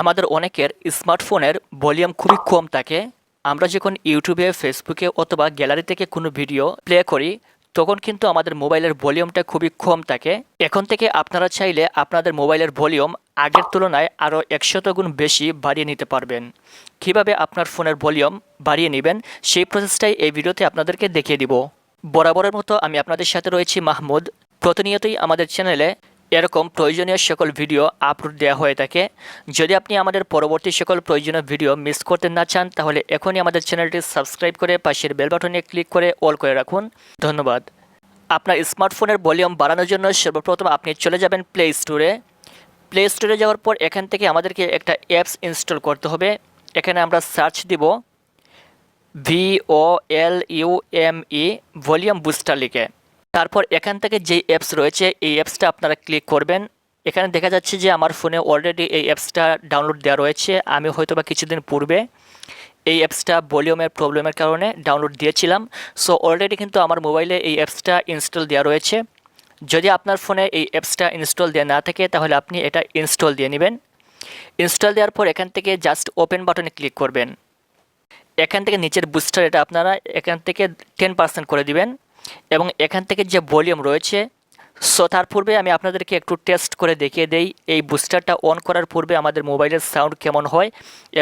আমাদের অনেকের স্মার্টফোনের ভলিউম খুবই কম থাকে। আমরা যখন ইউটিউবে, ফেসবুকে অথবা গ্যালারি থেকে কোনো ভিডিও প্লে করি, তখন কিন্তু আমাদের মোবাইলের ভলিউমটা খুবই কম থাকে। এখন থেকে আপনারা চাইলে আপনাদের মোবাইলের ভলিউম আগের তুলনায় আরও একশত গুণ বেশি বাড়িয়ে নিতে পারবেন। কীভাবে আপনার ফোনের ভলিউম বাড়িয়ে নেবেন, সেই প্রসেসটাই এই ভিডিওতে আপনাদেরকে দেখিয়ে দিব। বরাবরের মতো আমি আপনাদের সাথে রয়েছি মাহমুদ। প্রতিনিয়তই আমাদের চ্যানেলে এরকম প্রয়োজনীয় সকল ভিডিও আপলোড দেওয়া হয়ে থাকে। যদি আপনি আমাদের পরবর্তী সকল প্রয়োজনীয় ভিডিও মিস করতে না চান, তাহলে এখনই আমাদের চ্যানেলটি সাবস্ক্রাইব করে পাশের বেল বাটনে ক্লিক করে অল করে রাখুন। ধন্যবাদ। আপনার স্মার্টফোনের ভলিউম বাড়ানোর জন্য সর্বপ্রথম আপনি চলে যাবেন প্লে স্টোরে প্লে স্টোরে যাওয়ার পর এখান থেকে আমাদেরকে একটা অ্যাপস ইনস্টল করতে হবে। এখানে আমরা সার্চ দিব V O L U M E volume booster লিখে। তারপর এখান থেকে যেই অ্যাপস রয়েছে, এই অ্যাপসটা আপনারা ক্লিক করবেন। এখানে দেখা যাচ্ছে যে আমার ফোনে অলরেডি এই অ্যাপসটা ডাউনলোড দেওয়া রয়েছে। আমি হয়তো বা কিছুদিন পূর্বে এই অ্যাপসটা ভলিউমের প্রবলেমের কারণে ডাউনলোড দিয়েছিলাম। সো অলরেডি কিন্তু আমার মোবাইলে এই অ্যাপসটা ইনস্টল দেওয়া রয়েছে। যদি আপনার ফোনে এই অ্যাপসটা ইনস্টল দেওয়া না থাকে, তাহলে আপনি এটা ইনস্টল দিয়ে নেবেন। ইনস্টল দেওয়ার পর এখান থেকে জাস্ট ওপেন বাটনে ক্লিক করবেন। এখান থেকে নিচের বুস্টার এটা আপনারা এখান থেকে টেন পার্সেন্ট করে দিবেন। এবং এখান থেকে যে ভলিউম রয়েছে, সো তার পূর্বে আমি আপনাদেরকে একটু টেস্ট করে দেখিয়ে দেই। এই বুস্টারটা অন করার পূর্বে আমাদের মোবাইলের সাউন্ড কেমন হয়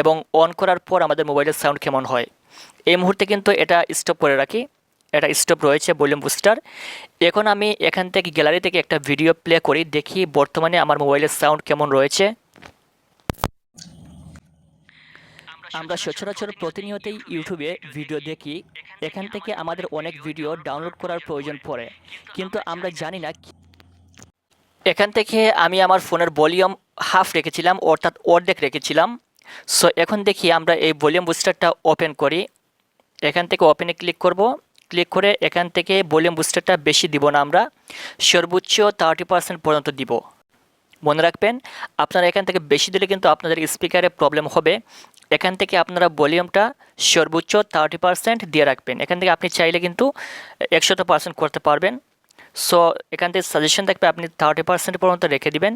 এবং অন করার পর আমাদের মোবাইলের সাউন্ড কেমন হয়। এই মুহূর্তে কিন্তু এটা স্টপ করে রাখি। এটা স্টপ রয়েছে ভলিউম বুস্টার এখন আমি এখান থেকে গ্যালারি থেকে একটা ভিডিও প্লে করি, দেখি বর্তমানে আমার মোবাইলের সাউন্ড কেমন রয়েছে। আমরা সচরাচর প্রতিনিয়তই ইউটিউবে ভিডিও দেখি, এখান থেকে আমাদের অনেক ভিডিও ডাউনলোড করার প্রয়োজন পড়ে। কিন্তু আমরা জানি না এখান থেকে আমি আমার ফোনের ভলিউম হাফ রেখেছিলাম, অর্থাৎ অর্ধেক রেখেছিলাম। সো, এখন দেখি আমরা এই ভলিউম বুস্টারটা ওপেন করি। এখান থেকে ওপেনে ক্লিক করব। ক্লিক করে এখান থেকে ভলিউম বুস্টারটা বেশি দিব না আমরা, সর্বোচ্চ থার্টি পার্সেন্ট পর্যন্ত দিব। মনে রাখবেন, আপনারা এখান থেকে বেশি দিলে কিন্তু আপনাদের স্পিকারে প্রবলেম হবে। এখান থেকে আপনারা ভলিউমটা সর্বোচ্চ থার্টি পারসেন্ট দিয়ে রাখবেন। এখান থেকে আপনি চাইলে কিন্তু একশত পার্সেন্ট করতে পারবেন। সো এখান থেকে সাজেশন থাকবে আপনি থার্টি পারসেন্ট পর্যন্ত রেখে দিবেন।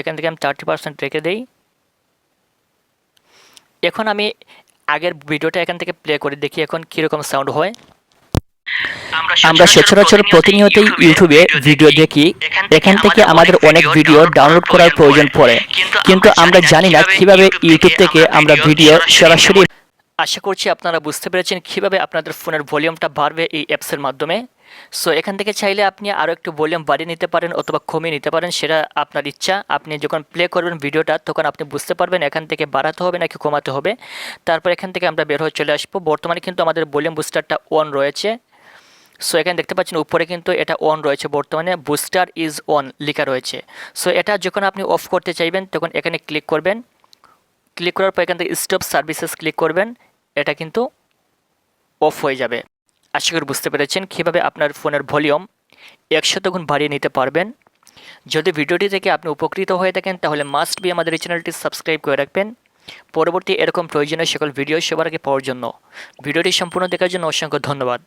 এখান থেকে আমি থার্টি পারসেন্ট রেখে দেই। এখন আমি আগের ভিডিওটা এখান থেকে প্লে করে দেখি এখন কীরকম সাউন্ড হয়। আমরা সচরাচর প্রতিনিয়তই ইউটিউবে ভিডিও দেখি। এখান থেকে আমাদের অনেক ভিডিও ডাউনলোড করার প্রয়োজন পড়ে। কিন্তু আমরা জানি না কীভাবে ইউটিউব থেকে আমরা ভিডিও সরাসরি আশা করছি আপনারা বুঝতে পেরেছেন কীভাবে আপনাদের ফোনের ভলিউমটা বাড়বে এই অ্যাপসের মাধ্যমে। সো এখান থেকে চাইলে আপনি আরও একটু ভলিউম বাড়িয়ে নিতে পারেন অথবা কমিয়ে নিতে পারেন সেটা আপনার ইচ্ছা। আপনি যখন প্লে করবেন ভিডিওটা তখন আপনি বুঝতে পারবেন এখান থেকে বাড়াতে হবে নাকি কমাতে হবে। তারপর এখান থেকে আমরা বের হয়ে চলে আসব। বর্তমানে কিন্তু আমাদের ভলিউম বুস্টারটা অন রয়েছে। সো এখানে দেখতে পাচ্ছেন উপরে কিন্তু এটা অন রয়েছে। বর্তমানে বুস্টার ইজ অন লেখা রয়েছে। সো এটা যখন আপনি অফ করতে চাইবেন, তখন এখানে ক্লিক করবেন। ক্লিক করার পর এখান থেকে স্টপ সার্ভিসেস ক্লিক করবেন। এটা কিন্তু অফ হয়ে যাবে। আশা করি বুঝতে পেরেছেন কীভাবে আপনার ফোনের ভলিউম একশত গুণ বাড়িয়ে নিতে পারবেন। যদি ভিডিওটি থেকে আপনি উপকৃত হয়ে থাকেন, তাহলে মাস্ট বি আমাদের এই চ্যানেলটি সাবস্ক্রাইব করে রাখবেন। পরবর্তী এরকম প্রয়োজনীয় সকল ভিডিও সবার আগে পাওয়ার জন্য। ভিডিওটি সম্পূর্ণ দেখার জন্য অসংখ্য ধন্যবাদ।